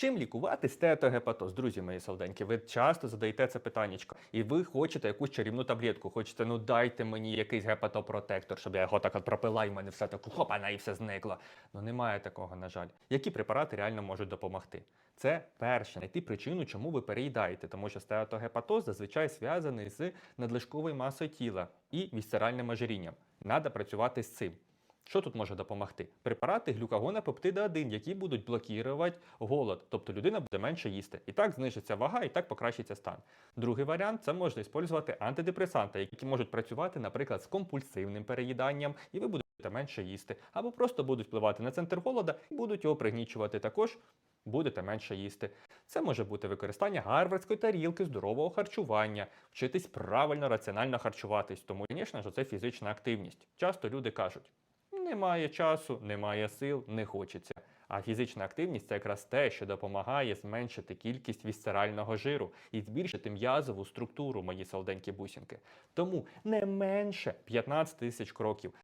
Чим лікувати стеатогепатоз? Друзі мої солденьки, ви часто задаєте це питаннячко, і ви хочете якусь чарівну таблетку. Хочете, ну дайте мені якийсь гепатопротектор, щоб я його так от пропила, і в мене все так хопана і все зникло. Ну немає такого, на жаль. Які препарати реально можуть допомогти? Це перше, знайти причину, чому ви переїдаєте, тому що стеатогепатоз зазвичай зв'язаний з надлишковою масою тіла і вісцеральним ожирінням. Надо працювати з цим. Що тут може допомогти? Препарати глюкагона пептида 1, які будуть блокувати голод, тобто людина буде менше їсти. І так знижиться вага, і так покращиться стан. Другий варіант це можна використовувати антидепресанти, які можуть працювати, наприклад, з компульсивним переїданням, і ви будете менше їсти, або просто будуть впливати на центр голода і будуть його пригнічувати також. Будете менше їсти. Це може бути використання гарвардської тарілки, здорового харчування, вчитись правильно, раціонально харчуватись. Тому, звісно це фізична активність. Часто люди кажуть: немає часу, немає сил, не хочеться. А фізична активність це якраз те, що допомагає зменшити кількість вісцерального жиру і збільшити м'язову структуру, мої солденькі бусінки. Тому не менше 15 тисяч кроків.